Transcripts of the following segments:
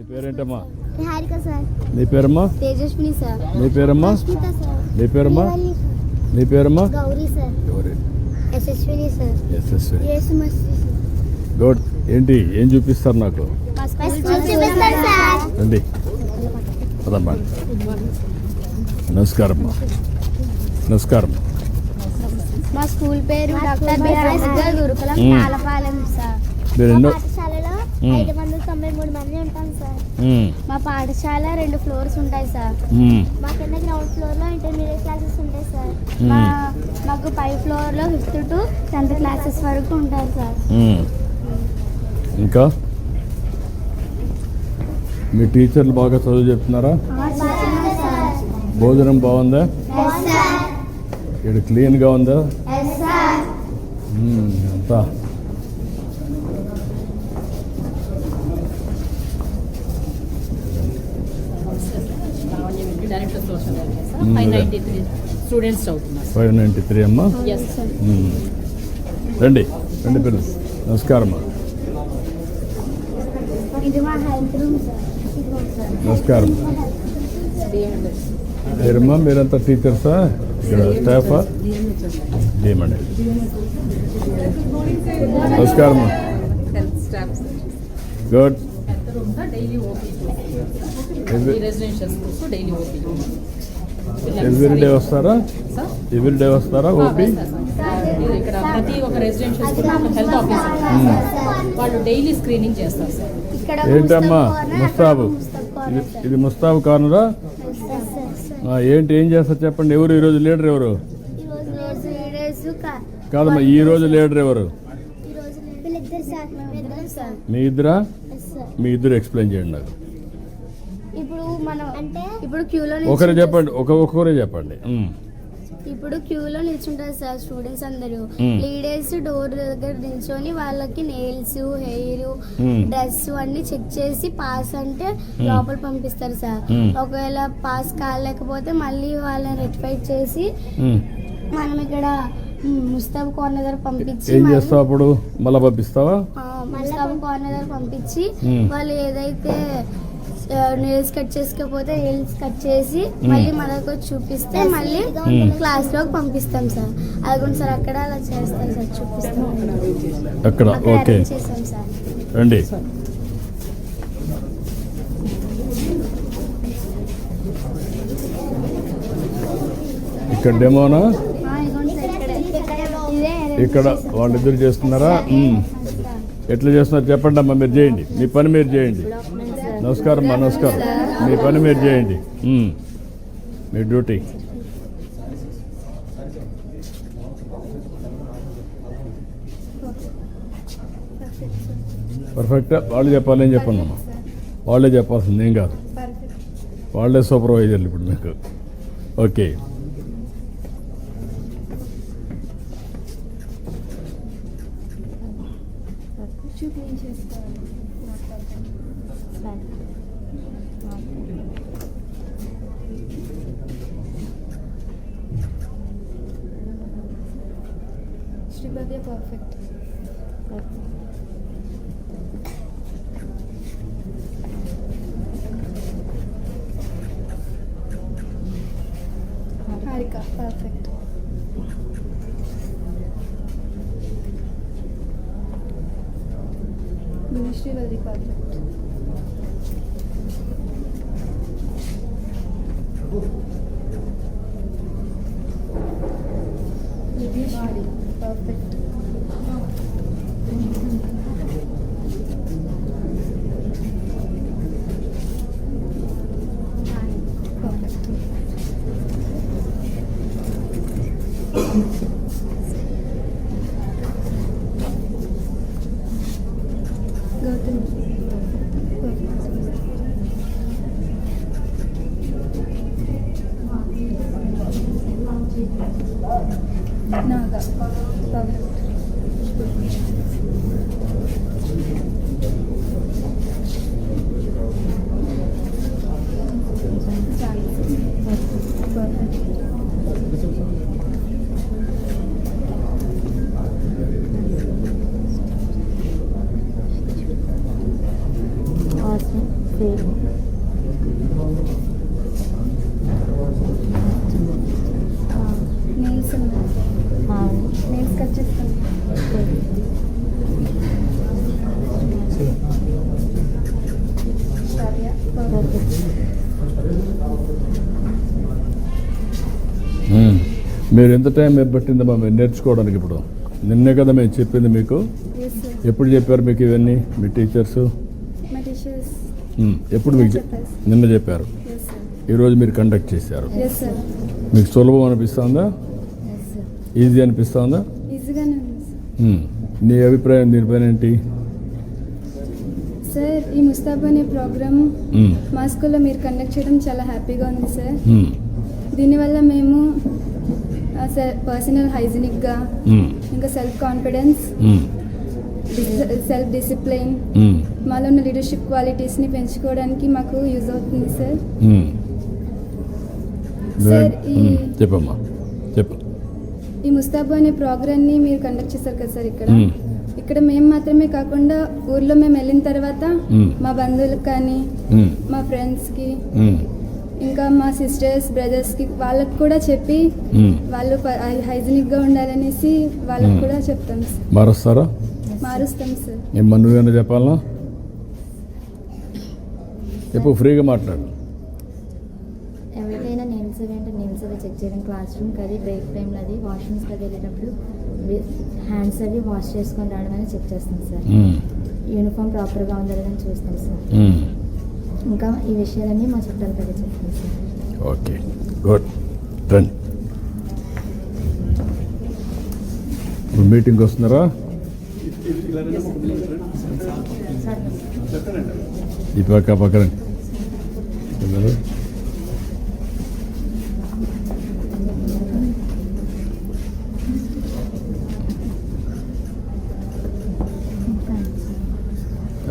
నీ పేరేంటమ్మా? హారిక సార్. నీ పేరమ్మా? తేజస్విని సార్. నీ పేరమ్మా? నీ పేరమ్మా? నీ పేరమ్మా? గౌరీ సార్. ఎవరు యశస్విని సార్. ఎస్ఎస్వి యేసుమస్తి గుడ్. ఏంటి? ఏం చూపిస్తారు నాకు? రండి. పదమ్మా. నమస్కారం నమస్కారం. మా స్కూల్ పేరు డాక్టర్ గురుకులం. పాలపాలెం సార్. మీరు మా ఎన్నో మూడు మంది ఉంటాం సార్. మా పాఠశాల రెండు ఫ్లోర్స్ ఉంటాయి సార్. మా కింద గ్రౌండ్ ఫ్లోర్లో ఇంటర్మీడియట్ క్లాసెస్ ఉంటాయి సార్. మాకు పై ఫ్లోర్లో ఫిఫ్త్ టు టెన్త్ క్లాసెస్ వరకు ఉంటారు సార్. ఇంకా? మీ టీచర్లు బాగా చదువు చెప్తున్నారా? సార్. భోజనం బాగుందా? ఇక్కడ క్లీన్గా ఉందా. అంతా director social welfare Mm, five okay. Ninety three students five ninety three అమ్మా. రండి రండి పిల్లలు. నమస్కారం అమ్మా ఇది మా హెల్త్ రూమ్ సార్. నమస్కారం. మీరమ్మా మీరంతా టీచర్సా? ఇక్కడ స్టాఫా? ఏమండి నమస్కారం అమ్మా health staff good daily OP Every- ఈ residential schools daily OP every day వస్తారా? సార్ ఎవ్రీ డే వస్తారా ఓపీ? ఇక్కడ ప్రతి ఒక్క రెసిడెన్షియల్ హెల్త్ ఆఫీసర్ వాళ్ళు డైలీ స్క్రీనింగ్ చేస్తారు సార్. ఇక్కడ ఏంటమ్మా? ముస్తాబ్ ఇది ఇది ముస్తాబు కార్నరా ఆ, ఏంటి ఏం చేస్తారు చెప్పండి? ఎవరు ఈరోజు లీడర్ ఎవరు? కాదమ్మా ఈ రోజు లీడర్ ఎవరు? మీ ఇద్దరా? మీ ఇద్దరు ఎక్స్ప్లెయిన్ చేయండి నాకు. ఇప్పుడు క్యూలో ఒకరు చెప్పండి ఒక ఒక్కొక్కరే చెప్పండి. ఇప్పుడు క్యూలో నిల్చుంటారు సార్ స్టూడెంట్స్ అందరూ. లీడర్స్ డోర్ దగ్గర నిల్చొని వాళ్ళకి నెయిల్స్ హెయిర్. డ్రెస్ అన్ని చెక్ చేసి పాస్ అంటే లోపల పంపిస్తారు సార్. ఒకవేళ పాస్ కాలేకపోతే మళ్ళీ వాళ్ళని రెక్టిఫై చేసి. మనం ఇక్కడ ముస్తాబ్ కార్నర్ దగ్గర పంపించి ఏం మళ్ళీ- చేస్తావు అప్పుడు మళ్ళా పంపిస్తావా ఆ, ముస్తాబ్ కార్నర్ దగ్గర పంపించి. వాళ్ళు ఏదైతే నెయిల్స్ కట్ చేసుకోకపోతే నెయిల్స్ కట్ చేసి మళ్ళీ మన దగ్గర వచ్చి చూపిస్తే మళ్ళీ. క్లాస్లోకి పంపిస్తాం సార్. అదిగోండి సార్ అక్కడ అలా చేస్తాం సార్ చూపిస్తాం. అక్కడ ఓకే arrange చేసాం సార్. రండి. ఇక్కడ డెమోనా ఇక్కడ. వాళ్ళిద్దరు చేస్తున్నారా. ఎట్లా చేస్తున్నారు చెప్పండి అమ్మా మీరు చేయండి. మీ పని మీరు చేయండి. నమస్కారం అమ్మా నమస్కారం. మీ పని మీరు చేయండి. మీ డ్యూటీ. పర్ఫెక్ట్. వాళ్ళు చెప్పాలి ఏం చెప్పండి అమ్మా. వాళ్ళే చెప్పాల్సింది ఏం కాదు. వాళ్ళే సూపర్వైజర్లు ఇప్పుడు మీకు. Okay Sribhavya perfect Harika perfect Srivalli perfect perfect మీరు ఎంత టైం పట్టిందమ్మా మీరు నేర్చుకోవడానికి ఇప్పుడు. నిన్నే కదా మేము చెప్పింది మీకు. ఎప్పుడు చెప్పారు మీకు ఇవన్నీ మీ టీచర్స్? ఎప్పుడు మీకు. నిన్న చెప్పారు. ఈరోజు మీరు కండక్ట్ చేశారు. మీకు సులభం అనిపిస్తుందా? ఈజీ అనిపిస్తుందా. నీ అభిప్రాయం దీనిపైన ఏంటి? సార్ ఈ ముస్తాబ్ అనే ప్రోగ్రామ్. మా స్కూల్లో మీరు కండక్ట్ చేయడం చాలా హ్యాపీగా ఉంది సార్. దీనివల్ల మేము పర్సనల్ హైజీనిక్గా. ఇంకా సెల్ఫ్ కాన్ఫిడెన్స్. Self discipline. మాలో ఉన్న లీడర్షిప్ క్వాలిటీస్ని పెంచుకోవడానికి మాకు యూజ్ అవుతుంది సార్. సార్, ఈ- ఉమ్. చెప్పమ్మా చెప్పు ఈ ముస్తాబు అనే ప్రోగ్రామ్ని మీరు కండక్ట్ చేశారు కదా సార్ ఇక్కడ. ఇక్కడ మేము మాత్రమే కాకుండా ఊర్లో మేము వెళ్ళిన తర్వాత. మా బంధువులకు కానీ. మా ఫ్రెండ్స్కి. ఇంకా మా సిస్టర్స్ బ్రదర్స్కి వాళ్ళకి కూడా చెప్పి. వాళ్ళు హైజీనిక్గా ఉండాలనేసి వాళ్ళకి. కూడా చెప్తాం సార్ మారుస్తారా మారుస్తాం సార్ ఏమన్నా నువ్వేనా చెప్పాలా చెప్పు ఫ్రీగా మాట్లాడు ఎవరికైనా నేమ్స్ అవి అంటే నేమ్స్ అవి చెక్ చేయడం క్లాస్ రూమ్కి అది బ్రేక్ టైంలో అది వాష్రూమ్స్కి అది వెళ్ళేటప్పుడు హ్యాండ్స్ అవి వాష్ చేసుకొని రావడం అని చెక్ చేస్తాం సార్. యూనిఫామ్ ప్రాపర్గా ఉందా లేదని చూస్తాం సార్. ఇంకా ఈ విషయాలన్నీ మా చుట్టాల దగ్గర సార్ ఓకే. గుడ్. రండి ఇప్పుడు మీటింగ్కి వస్తున్నారా? ఈ పక్క పక్క రండి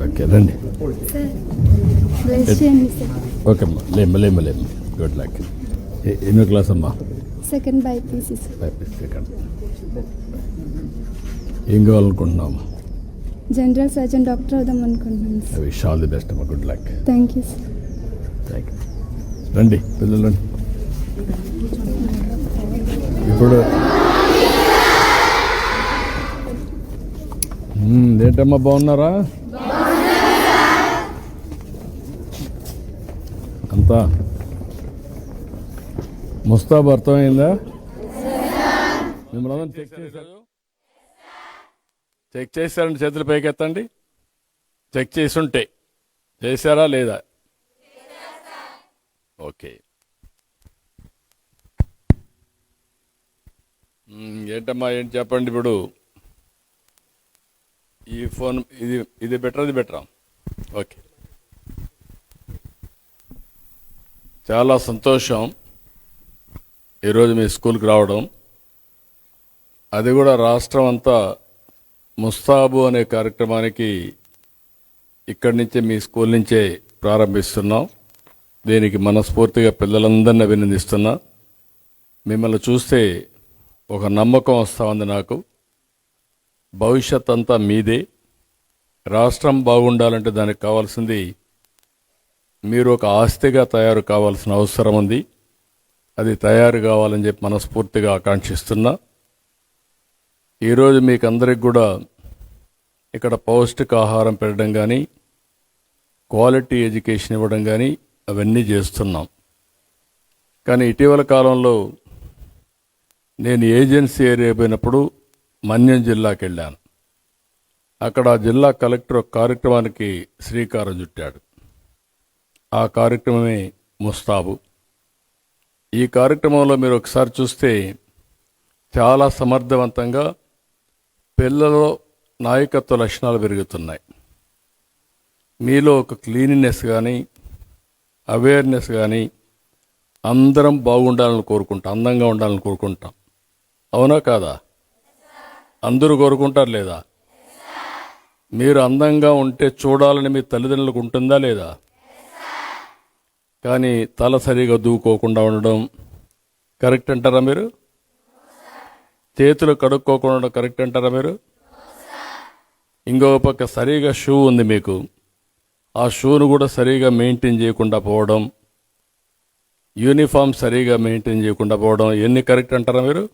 ఓకే రండి సార్ బ్లెస్ చేయండి సార్ ఓకే అమ్మా లేమ్మ లేమ్మ లేమ్మ గుడ్ లక్ ఎన్నో క్లాస్ అమ్మా సెకండ్ బైపీసీ సార్ సెకండ్ ఏం కావాలనుకుంటున్నాం జనరల్ సర్జన్ డాక్టర్ అవుదాం అనుకుంటున్నాను sir wish all the best అమ్మా. Good luck thank you sir thank you రండి పిల్లలు రండి. ఇప్పుడు మ్మ్, ఏంటమ్మా బాగున్నారా? ముస్తా ముస్తాబ్ అర్థమైందా? మిమ్మల్ని చెక్ చేశారు. చెక్ చేశారండి చేతులు పైకెత్తండి. చెక్ చేసి ఉంటే చేశారా లేదా? ఓకే. ఏంటమ్మా ఏంటి చెప్పండి ఇప్పుడు? ఈ ఫోన్ ఇది ఇది బెటర్ అది బెటరా ఓకే. చాలా సంతోషం ఈరోజు మీ స్కూల్కి రావడం. అది కూడా రాష్ట్రం అంతా ముస్తాబు అనే కార్యక్రమానికి ఇక్కడి నుంచే మీ స్కూల్ నుంచే ప్రారంభిస్తున్నాం. దీనికి మనస్ఫూర్తిగా పిల్లలందరినీ అభినందిస్తున్నా. మిమ్మల్ని చూస్తే ఒక నమ్మకం వస్తూ ఉంది నాకు. భవిష్యత్ అంతా మీదే. రాష్ట్రం బాగుండాలంటే దానికి కావాల్సింది మీరు ఒక ఆస్తిగా తయారు కావాల్సిన అవసరం ఉంది. అది తయారు కావాలని చెప్పి మనస్ఫూర్తిగా ఆకాంక్షిస్తున్నా. ఈరోజు మీకు అందరికి కూడా ఇక్కడ పౌష్టికాహారం పెట్టడం కానీ క్వాలిటీ ఎడ్యుకేషన్ ఇవ్వడం కానీ అవన్నీ చేస్తున్నాం. కానీ ఇటీవల కాలంలో నేను ఏజెన్సీ ఏరియా పోయినప్పుడు మన్యం జిల్లాకి వెళ్ళాను అక్కడ జిల్లా కలెక్టర్ ఒక కార్యక్రమానికి శ్రీకారం చుట్టాడు. ఆ కార్యక్రమమే ముస్తాబు. ఈ కార్యక్రమంలో మీరు ఒకసారి చూస్తే చాలా సమర్థవంతంగా పిల్లలలో నాయకత్వ లక్షణాలు పెరుగుతున్నాయి. మీలో ఒక క్లీనినెస్ కానీ అవేర్నెస్ కానీ అందరం బాగుండాలని కోరుకుంటాం అందంగా ఉండాలని కోరుకుంటాం. అవునా కాదా? అందరూ కోరుకుంటారు లేదా? మీరు అందంగా ఉంటే చూడాలని మీ తల్లిదండ్రులకు ఉంటుందా లేదా? కానీ తల సరిగా దూకోకుండా ఉండడం కరెక్ట్ అంటారా మీరు? చేతులు కడుక్కోకుండా ఉండడం కరెక్ట్ అంటారా మీరు? ఇంకో పక్క సరిగా షూ ఉంది మీకు. ఆ షూను కూడా సరిగా మెయింటైన్ చేయకుండా పోవడం యూనిఫామ్ సరిగా మెయింటైన్ చేయకుండా పోవడం ఎన్ని కరెక్ట్ అంటారా మీరు?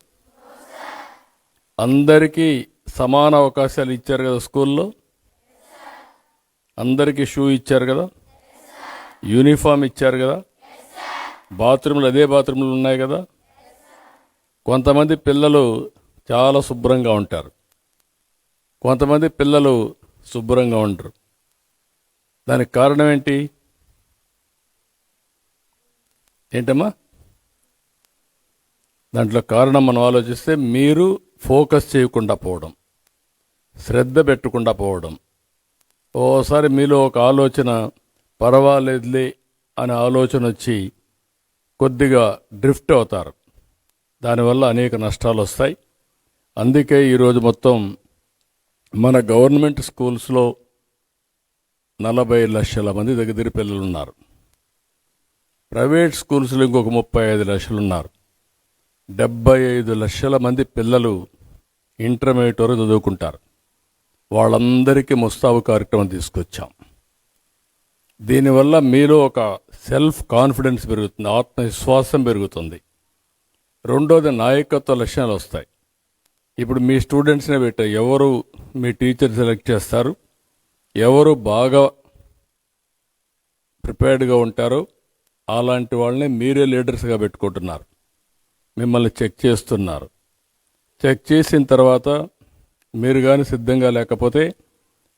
అందరికీ సమాన అవకాశాలు ఇచ్చారు కదా స్కూల్లో? అందరికీ షూ ఇచ్చారు కదా? యూనిఫామ్ ఇచ్చారు కదా? బాత్రూమ్లు అదే బాత్రూమ్లు ఉన్నాయి కదా? కొంతమంది పిల్లలు చాలా శుభ్రంగా ఉంటారు. కొంతమంది పిల్లలు శుభ్రంగా ఉండరు. దానికి కారణం ఏంటి? ఏంటమ్మా? దాంట్లో కారణం మనం ఆలోచిస్తే మీరు ఫోకస్ చేయకుండా పోవడం శ్రద్ధ పెట్టకుండా పోవడం. ఓసారి మీలో ఒక ఆలోచన పర్వాలేదులే అనే ఆలోచన వచ్చి కొద్దిగా డ్రిఫ్ట్ అవుతారు. దానివల్ల అనేక నష్టాలు వస్తాయి. అందుకే ఈరోజు మొత్తం మన గవర్నమెంట్ స్కూల్స్లో నలభై లక్షల మంది దగ్గర పిల్లలు ఉన్నారు ప్రైవేట్ స్కూల్స్లో ఇంకొక ముప్పై ఐదు లక్షలు ఉన్నారు డెబ్బై ఐదు లక్షల మంది పిల్లలు ఇంటర్మీడియట్ వరకు చదువుకుంటారు. వాళ్ళందరికీ ముస్తాబు కార్యక్రమం తీసుకొచ్చాం. దీనివల్ల మీలో ఒక సెల్ఫ్ కాన్ఫిడెన్స్ పెరుగుతుంది ఆత్మవిశ్వాసం పెరుగుతుంది. రెండోది నాయకత్వ లక్షణాలు వస్తాయి. ఇప్పుడు మీ స్టూడెంట్స్నే పెట్టారు ఎవరు మీ టీచర్ సెలెక్ట్ చేస్తారు ఎవరు బాగా ప్రిపేర్డ్గా ఉంటారో అలాంటి వాళ్ళని మీరే లీడర్స్గా పెట్టుకుంటున్నారు. మిమ్మల్ని చెక్ చేస్తున్నారు. చెక్ చేసిన తర్వాత మీరు కానీ సిద్ధంగా లేకపోతే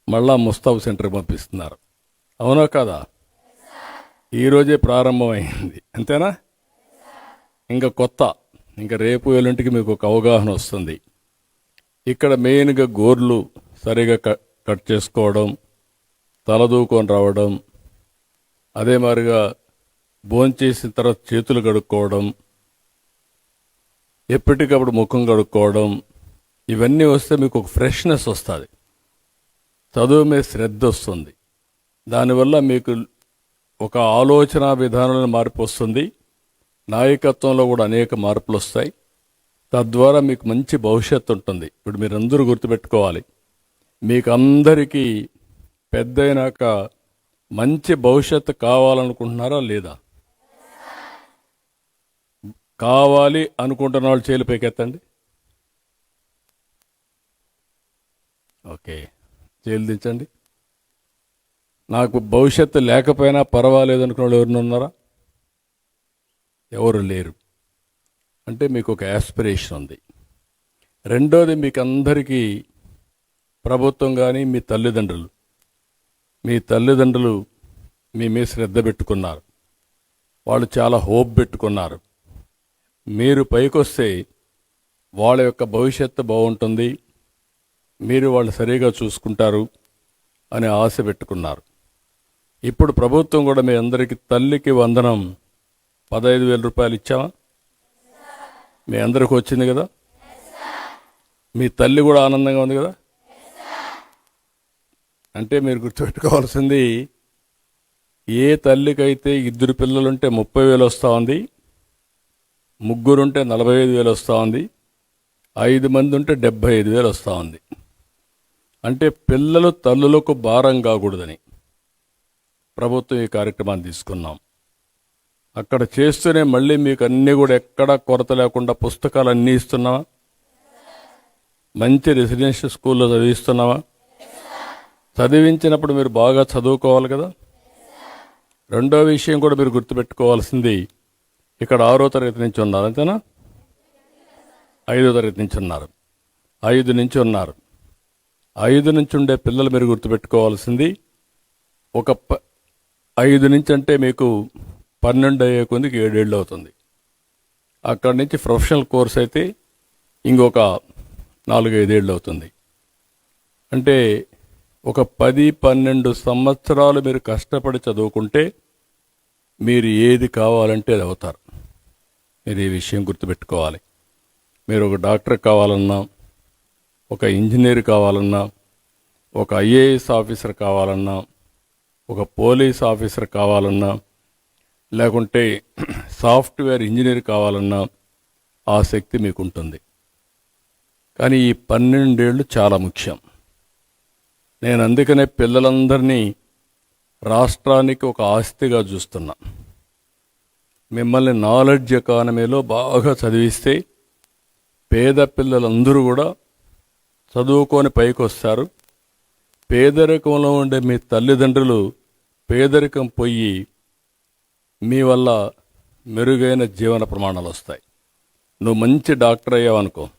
మళ్ళా ముస్తాబు సెంటర్కి పంపిస్తున్నారు. అవునా కాదా? ఈరోజే ప్రారంభమైంది. అంతేనా? ఇంకా కొత్త ఇంకా రేపు ఎల్లుంటికి మీకు ఒక అవగాహన వస్తుంది. ఇక్కడ మెయిన్గా గోర్లు సరిగా క- కట్ చేసుకోవడం తలదూకొని రావడం అదే మాదిరిగా భోంచేసిన తర్వాత చేతులు కడుక్కోవడం ఎప్పటికప్పుడు ముఖం కడుక్కోవడం ఇవన్నీ వస్తే మీకు ఒక ఫ్రెష్నెస్ వస్తుంది. చదువు మీద శ్రద్ధ వస్తుంది. దానివల్ల మీకు ఒక ఆలోచన విధానంలో మార్పు వస్తుంది. నాయకత్వంలో కూడా అనేక మార్పులు వస్తాయి. తద్వారా మీకు మంచి భవిష్యత్తు ఉంటుంది. ఇప్పుడు మీరు అందరూ గుర్తుపెట్టుకోవాలి. మీకు అందరికీ పెద్దయినాక మంచి భవిష్యత్తు కావాలనుకుంటున్నారా లేదా? కావాలి అనుకుంటున్న వాళ్ళు చేలు పైకెత్తండి. ఓకే. చేలు దించండి. నాకు భవిష్యత్తు లేకపోయినా పర్వాలేదు అనుకున్న వాళ్ళు ఎవరిని ఉన్నారా? ఎవరు లేరు. అంటే మీకు ఒక యాస్పిరేషన్ ఉంది. రెండోది మీకు అందరికీ ప్రభుత్వం కానీ మీ తల్లిదండ్రులు మీ తల్లిదండ్రులు మీ మీద శ్రద్ధ పెట్టుకున్నారు. వాళ్ళు చాలా హోప్ పెట్టుకున్నారు. మీరు పైకొస్తే వాళ్ళ యొక్క భవిష్యత్తు బాగుంటుంది. మీరు వాళ్ళు సరిగా చూసుకుంటారు అనే ఆశ పెట్టుకున్నారు. ఇప్పుడు ప్రభుత్వం కూడా మీ అందరికీ తల్లికి వందనం పదహైదు వేల రూపాయలు ఇచ్చామా మీ అందరికి వచ్చింది కదా? మీ తల్లి కూడా ఆనందంగా ఉంది కదా? అంటే మీరు గుర్తుపెట్టుకోవాల్సింది ఏ తల్లికైతే ఇద్దరు పిల్లలుంటే ముప్పై వేలు వస్తూ ఉంది ముగ్గురుంటే నలభై ఐదు వేలు వస్తూ ఉంది ఐదు మంది ఉంటే డెబ్భై ఐదు వేలు వస్తూ ఉంది. అంటే పిల్లలు తల్లులకు భారం కాకూడదని. ప్రభుత్వం ఈ కార్యక్రమాన్ని తీసుకున్నాం. అక్కడ చేస్తూనే మళ్ళీ మీకు అన్నీ కూడా ఎక్కడా కొరత లేకుండా పుస్తకాలు అన్నీ ఇస్తున్నావా? మంచి రెసిడెన్షియల్ స్కూల్లో చదివిస్తున్నావా? చదివించినప్పుడు మీరు బాగా చదువుకోవాలి కదా? రెండో విషయం కూడా మీరు గుర్తుపెట్టుకోవాల్సింది ఇక్కడ ఆరో తరగతి నుంచి ఉన్నారు అంతేనా? ఐదో తరగతి నుంచి ఉన్నారు. ఐదు నుంచి ఉన్నారు. ఐదు నుంచి ఉండే పిల్లలు మీరు గుర్తుపెట్టుకోవాల్సింది ఒక ప- ఐదు నుంచి అంటే మీకు పన్నెండు అయ్యే కొద్దికి ఏడేళ్ళు అవుతుంది. అక్కడి నుంచి ప్రొఫెషనల్ కోర్స్ అయితే ఇంకొక నాలుగైదేళ్ళు అవుతుంది. అంటే ఒక పది పన్నెండు సంవత్సరాలు మీరు కష్టపడి చదువుకుంటే మీరు ఏది కావాలంటే అది అవుతారు. మీరు ఈ విషయం గుర్తుపెట్టుకోవాలి. మీరు ఒక డాక్టర్ కావాలన్నా ఒక ఇంజనీర్ కావాలన్నా ఒక ఐఏఎస్ ఆఫీసర్ కావాలన్నా ఒక పోలీస్ ఆఫీసర్ కావాలన్నా లేకుంటే సాఫ్ట్వేర్ ఇంజనీర్ కావాలన్నా ఆ శక్తి మీకు ఉంటుంది కానీ ఈ పన్నెండేళ్ళు చాలా ముఖ్యం. నేను అందుకనే పిల్లలందరినీ రాష్ట్రానికి ఒక ఆస్తిగా చూస్తున్నా. మిమ్మల్ని నాలెడ్జ్ ఎకానమీలో బాగా చదివిస్తే పేద పిల్లలందరూ కూడా చదువుకొని పైకి వస్తారు పేదరికంలో ఉండే మీ తల్లిదండ్రులు పేదరికం పోయి మీ వల్ల మెరుగైన జీవన ప్రమాణాలు వస్తాయి. నువ్వు మంచి డాక్టర్ అయ్యావనుకో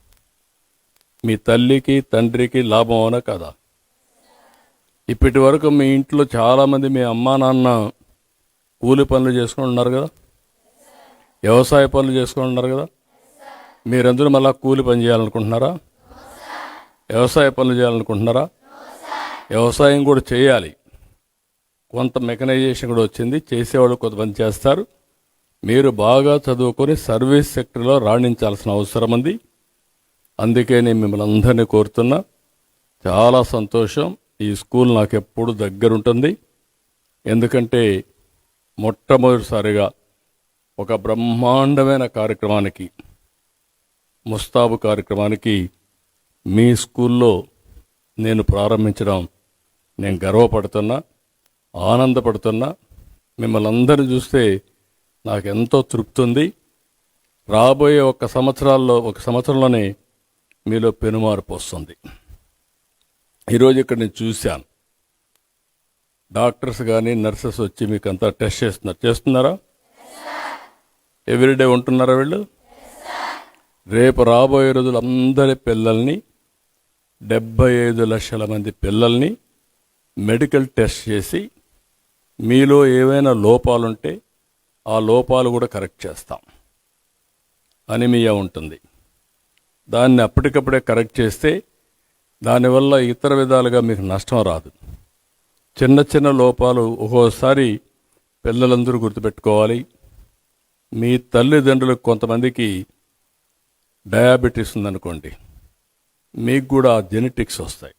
మీ తల్లికి తండ్రికి లాభం అవునా కదా? ఇప్పటి వరకు మీ ఇంట్లో చాలామంది మీ అమ్మా నాన్న కూలి పనులు చేసుకుని ఉన్నారు కదా? వ్యవసాయ పనులు చేసుకుని ఉన్నారు కదా? మీరందరూ మళ్ళీ కూలి పని చేయాలనుకుంటున్నారా? వ్యవసాయ పనులు చేయాలనుకుంటున్నారా? వ్యవసాయం కూడా చేయాలి. కొంత మెకనైజేషన్ కూడా వచ్చింది. చేసేవాళ్ళు కొంతమంది చేస్తారు. మీరు బాగా చదువుకొని సర్వీస్ సెక్టర్లో రాణించాల్సిన అవసరం ఉంది. అందుకే నేను మిమ్మల్ని అందరినీ కోరుతున్నా. చాలా సంతోషం. ఈ స్కూల్ నాకు ఎప్పుడు దగ్గరుంటుంది ఎందుకంటే మొట్టమొదటిసారిగా ఒక బ్రహ్మాండమైన కార్యక్రమానికి ముస్తాబు కార్యక్రమానికి మీ స్కూల్లో నేను ప్రారంభించడం నేను గర్వపడుతున్నా ఆనందపడుతున్నా. మిమ్మల్ని అందరిని చూస్తే నాకు ఎంతో తృప్తి ఉంది రాబోయే ఒక సంవత్సరాల్లో ఒక సంవత్సరంలోనే మీలో పెనుమార్పు వస్తుంది ఈరోజు ఇక్కడ నేను చూశాను. డాక్టర్స్ కానీ నర్సెస్ వచ్చి మీకు అంతా టెస్ట్ చేస్తున్నారు. చేస్తున్నారా? ఎవ్రీడే ఉంటున్నారా వీళ్ళు? రేపు రాబోయే రోజులు అందరి పిల్లల్ని డెబ్బై ఐదు లక్షల మంది పిల్లల్ని మెడికల్ టెస్ట్ చేసి మీలో ఏవైనా లోపాలుంటే ఆ లోపాలు కూడా కరెక్ట్ చేస్తాం. అనిమియా ఉంటుంది. దాన్ని అప్పటికప్పుడే కరెక్ట్ చేస్తే దానివల్ల ఇతర విధాలుగా మీకు నష్టం రాదు. చిన్న చిన్న లోపాలు ఒక్కోసారి పిల్లలందరూ గుర్తుపెట్టుకోవాలి. మీ తల్లిదండ్రులకు కొంతమందికి డయాబెటీస్ ఉందనుకోండి మీకు కూడా జెనెటిక్స్ వస్తాయి.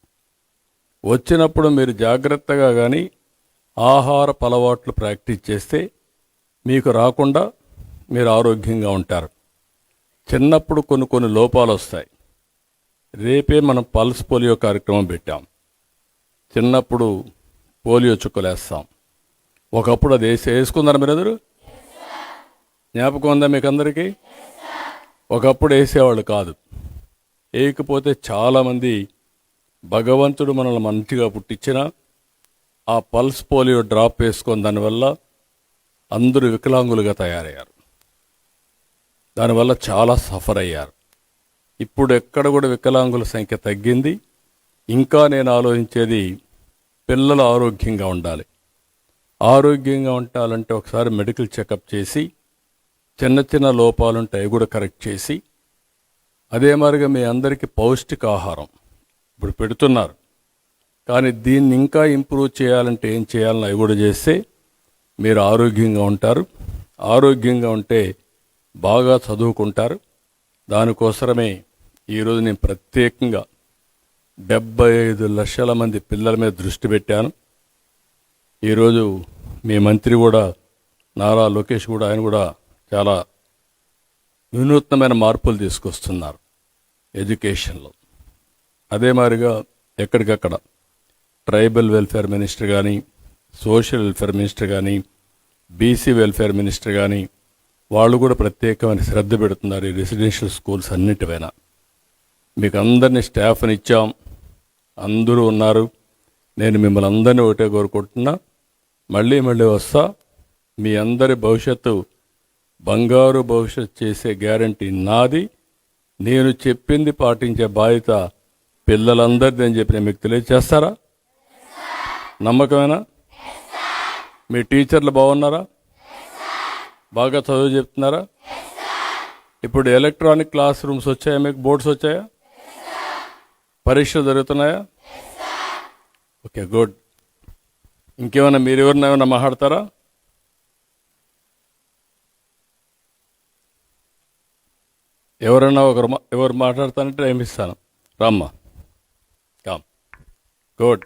వచ్చినప్పుడు మీరు జాగ్రత్తగా కానీ ఆహార అలవాట్లు ప్రాక్టీస్ చేస్తే మీకు రాకుండా మీరు ఆరోగ్యంగా ఉంటారు. చిన్నప్పుడు కొన్ని కొన్ని లోపాలు వస్తాయి. రేపే మనం పల్స్ పోలియో కార్యక్రమం పెట్టాం. చిన్నప్పుడు పోలియో చుక్కలేస్తాం. ఒకప్పుడు అది వేసి వేసుకున్నారు మీరు ఎదురు జ్ఞాపకం ఉందా మీకు అందరికీ ఒకప్పుడు వేసేవాళ్ళు కాదు. వేయకపోతే చాలామంది భగవంతుడు మనల్ని మంచిగా పుట్టించిన ఆ పల్స్ పోలియో డ్రాప్ వేసుకొని దానివల్ల అందరూ వికలాంగులుగా తయారయ్యారు. దానివల్ల చాలా సఫర్ అయ్యారు. ఇప్పుడు ఎక్కడ కూడా వికలాంగుల సంఖ్య తగ్గింది. ఇంకా నేను ఆలోచించేది పిల్లలు ఆరోగ్యంగా ఉండాలి. ఆరోగ్యంగా ఉండాలంటే ఒకసారి మెడికల్ చెకప్ చేసి చిన్న చిన్న లోపాలుంటే అవి కూడా కరెక్ట్ చేసి అదే మరిగా మీ అందరికీ పౌష్టికాహారం. ఇప్పుడు పెడుతున్నారు. కానీ దీన్ని ఇంకా ఇంప్రూవ్ చేయాలంటే ఏం చేయాలని అవి కూడా చేస్తే మీరు ఆరోగ్యంగా ఉంటారు. ఆరోగ్యంగా ఉంటే బాగా చదువుకుంటారు. దానికోసమే ఈరోజు నేను ప్రత్యేకంగా డెబ్బై ఐదు లక్షల మంది పిల్లల మీద దృష్టి పెట్టాను. ఈరోజు మీ మంత్రి కూడా నారా లోకేష్ కూడా ఆయన కూడా చాలా వినూత్నమైన మార్పులు తీసుకొస్తున్నారు ఎడ్యుకేషన్లో. అదే మాదిరిగా ఎక్కడికక్కడ ట్రైబల్ వెల్ఫేర్ మినిస్టర్ కానీ సోషల్ వెల్ఫేర్ మినిస్టర్ కానీ బీసీ వెల్ఫేర్ మినిస్టర్ కానీ వాళ్ళు కూడా ప్రత్యేకమైన శ్రద్ధ పెడుతున్నారు ఈ రెసిడెన్షియల్ స్కూల్స్ అన్నిటిపైన. మీకు అందరినీ స్టాఫ్ని ఇచ్చాం. అందరూ ఉన్నారు. నేను మిమ్మల్ని అందరినీ ఒకటే కోరుకుంటున్నా. మళ్ళీ మళ్ళీ వస్తా. మీ అందరి భవిష్యత్తు బంగారు భవిష్యత్తు చేసే గ్యారంటీ నాది. నేను చెప్పింది పాటించే బాధ్యత పిల్లలందరిది అని చెప్పి నేను మీకు తెలియజేస్తారా? నమ్మకమేనా? మీ టీచర్లు బాగున్నారా? బాగా చదువు చెప్తున్నారా? ఇప్పుడు ఎలక్ట్రానిక్ క్లాస్ రూమ్స్ వచ్చాయా మీకు? బోర్డ్స్ వచ్చాయా? పరీక్షలు జరుగుతున్నాయా? Okay good. ఇంకేమైనా మీరు ఎవరిని ఏమైనా మాట్లాడతారా? ఎవరైనా ఒకరు మా- ఎవరు మాట్లాడతానంటే ఏమిస్తాను రామ్మా. Good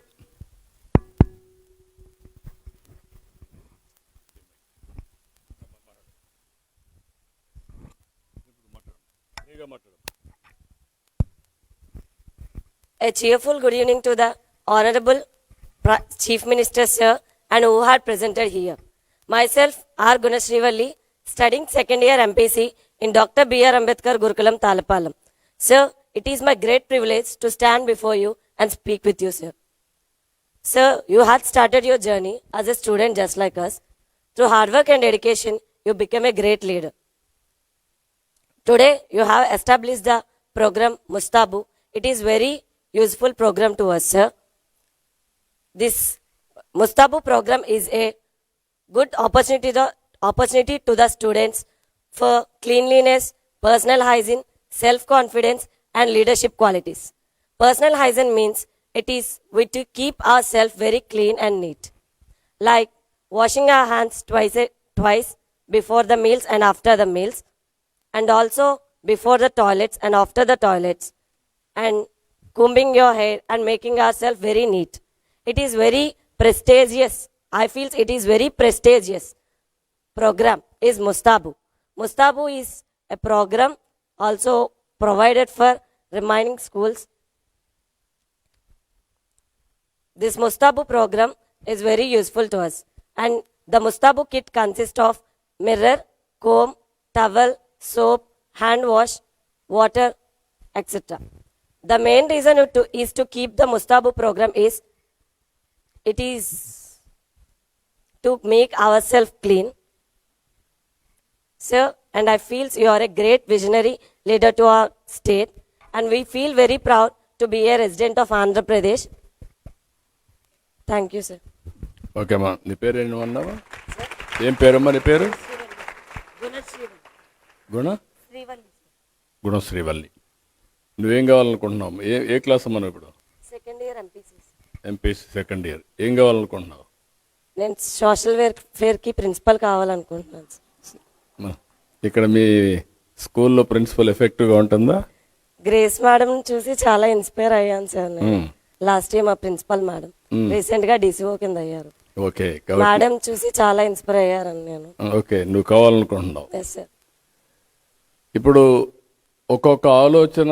A cheerful good evening to the Honorable Chief Minister, sir, and who had presented here. Myself, R. Gunasrivalli, studying second year MPC in Dr. B.R. Ambedkar Gurukulam, Talapalam. Sir, it is my great privilege to stand before you and speak with you, sir. Sir, you had started your journey as a student just like us. Through hard work and dedication, you became a great leader. Today you have established the program Mustabu. It is very useful program to us, sir. This Mustabu program is a good opportunity the opportunity to the students for cleanliness, personal hygiene, self-confidence, and leadership qualities. Personal hygiene means it is we to keep ourselves very clean and neat, like washing our hands twice eh, twice before the meals and after the meals, and also before the toilets and after the toilets, and combing your hair and making ourselves very neat. It is very prestigious. I feel it is very prestigious program is Mustabu. Mustabu is a program also provided for remaining schools. This Mustabu program is very useful to us. And the Mustabu kit consists of mirror, comb, towel, soap, hand wash, water, etc. The main reason to, is to keep the Mustabu program is it is to make ourselves clean. Sir, and I feel you are a great visionary leader to our state, and we feel very proud to be a resident of Andhra Pradesh. Thank you, sir. Okay అమ్మా నీ పేరు ఏమన్నావా ఏం పేరమ్మా నీ పేరు? గుణ? గుణశ్రీవల్లి నువ్వేం కావాలనుకుంటున్నావు? ఏ ఏ class అమ్మా ఇప్పుడు? Second year MPC. MPC second year ఏం కావాలనుకుంటున్నావు? నేను సోషల్ వెల్ఫేర్కి ప్రిన్సిపల్ కావాలనుకుంటున్నాను సార్. ఇక్కడ మీ స్కూల్లో ప్రిన్సిపల్ ఎఫెక్టివ్గా ఉంటుందా? గ్రేస్ మేడం చూసి చాలా ఇన్స్పైర్ అయ్యాను సార్ నేను. లాస్ట్ ఇయర్ మా ప్రిన్సిపల్ మేడం. రీసెంట్గా డిసిఓ కింద అయ్యారు. ఓకే మేడం చూసి చాలా ఇన్స్పైర్ అయ్యారని నేను. ఓకే నువ్వు కావాలనుకుంటున్నావు. ఎస్ సార్ ఇప్పుడు ఒక్కొక్క ఆలోచన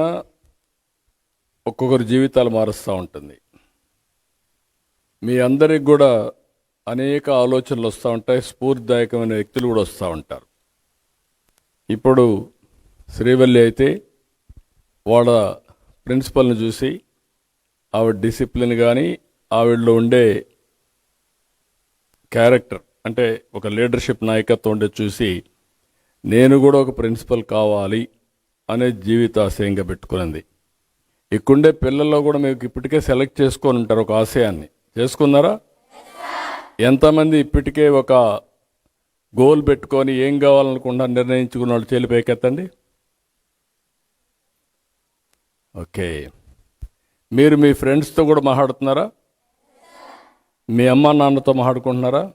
ఒక్కొక్కరి జీవితాలు మారుస్తూ ఉంటుంది. మీ అందరికి కూడా అనేక ఆలోచనలు వస్తూ ఉంటాయి స్ఫూర్తిదాయకమైన వ్యక్తులు కూడా వస్తూ ఉంటారు. ఇప్పుడు శ్రీవల్లి అయితే వాళ్ళ ప్రిన్సిపల్ని చూసి ఆవిడ డిసిప్లిన్ కానీ ఆవిడలో ఉండే క్యారెక్టర్ అంటే ఒక లీడర్షిప్ నాయకత్వం ఉండే చూసి నేను కూడా ఒక ప్రిన్సిపల్ కావాలి అనే జీవితాశయంగా పెట్టుకున్నది ఇక్కడుండే పిల్లల్లో కూడా మీకు ఇప్పటికే సెలెక్ట్ చేసుకొని ఉంటారు ఒక ఆశయాన్ని. చేసుకున్నారా? ఎంతమంది ఇప్పటికే ఒక గోల్ పెట్టుకొని ఏం కావాలనుకుండా నిర్ణయించుకున్న వాళ్ళు చేలి ఓకే. మీరు మీ ఫ్రెండ్స్తో కూడా మాట్లాడుతున్నారా? మీ అమ్మ నాన్నతో మాట్లాడుకుంటున్నారా?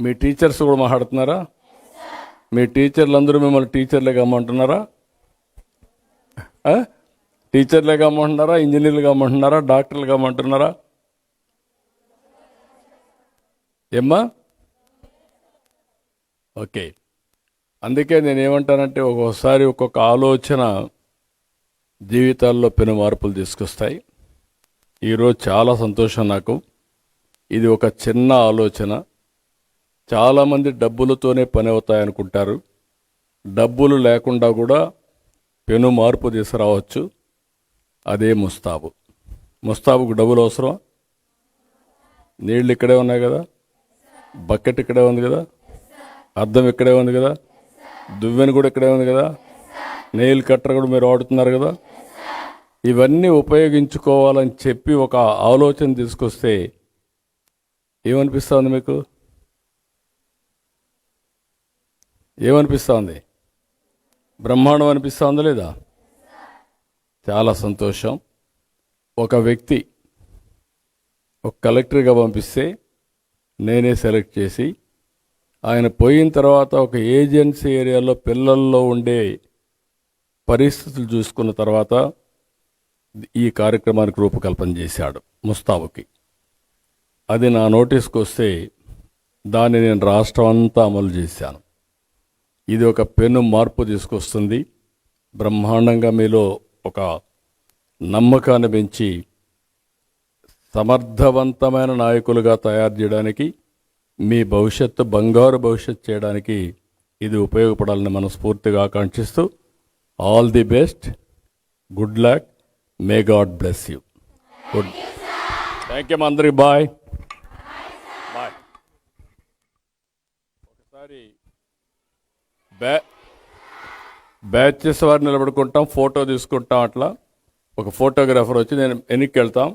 మీ టీచర్స్ కూడా మాట్లాడుతున్నారా? మీ టీచర్లు అందరూ మిమ్మల్ని టీచర్లే కమ్మంటున్నారా? టీచర్లే కమ్మంటున్నారా? ఇంజనీర్లు కమ్మంటున్నారా? డాక్టర్లు కమ్మంటున్నారా? ఏమ్మా? ఓకే. అందుకే నేను ఏమంటానంటే ఒక్కోసారి ఒక్కొక్క ఆలోచన జీవితాల్లో పెను మార్పులు తీసుకొస్తాయి. ఈరోజు చాలా సంతోషం నాకు. ఇది ఒక చిన్న ఆలోచన. చాలామంది డబ్బులతోనే పని అవుతాయి అనుకుంటారు డబ్బులు లేకుండా కూడా పెను మార్పు తీసుకురావచ్చు. అదే ముస్తాబు. ముస్తాబుకు డబ్బులు అవసరం నీళ్ళు ఇక్కడే ఉన్నాయి కదా? బకెట్ ఇక్కడే ఉంది కదా? అద్దం ఇక్కడే ఉంది కదా? దువ్వెన కూడా ఇక్కడే ఉంది కదా? నెయిల్ కట్టర్ కూడా మీరు వాడుతున్నారు కదా? ఇవన్నీ ఉపయోగించుకోవాలని చెప్పి ఒక ఆలోచన తీసుకొస్తే ఏమనిపిస్తుంది మీకు? ఏమనిపిస్తుంది? బ్రహ్మాండం అనిపిస్తుంది లేదా? చాలా సంతోషం. ఒక వ్యక్తి ఒక కలెక్టర్గా పంపిస్తే నేనే సెలెక్ట్ చేసి ఆయన పోయిన తర్వాత ఒక ఏజెన్సీ ఏరియాలో పిల్లల్లో ఉండే పరిస్థితులు చూసుకున్న తర్వాత ఈ కార్యక్రమానికి రూపకల్పన చేశాడు ముస్తాబుకి అది నా నోటీస్కి వస్తే దాన్ని నేను రాష్ట్రం అంతా అమలు చేశాను. ఇది ఒక పెను మార్పు తీసుకొస్తుంది. బ్రహ్మాండంగా మీలో ఒక నమ్మకాన్ని పెంచి సమర్థవంతమైన నాయకులుగా తయారు చేయడానికి మీ భవిష్యత్తు బంగారు భవిష్యత్తు చేయడానికి ఇది ఉపయోగపడాలని మనస్ఫూర్తిగా ఆకాంక్షిస్తూ all the best good luck may God bless you good thank you అందరికి బాయ్ బాయ్ ఒకసారి బ్యా బ్యాచెస్ వారు నిలబడుకుంటాం ఫోటో తీసుకుంటాం అట్లా. ఒక ఫోటోగ్రాఫర్ వచ్చి నేను వెనక్కి వెళ్తాం.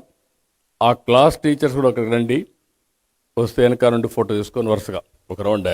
ఆ క్లాస్ టీచర్స్ కూడా ఒకరికి రండి. వస్తే వెనక నుండి ఫోటో తీసుకొని వరుసగా ఒక రౌండ్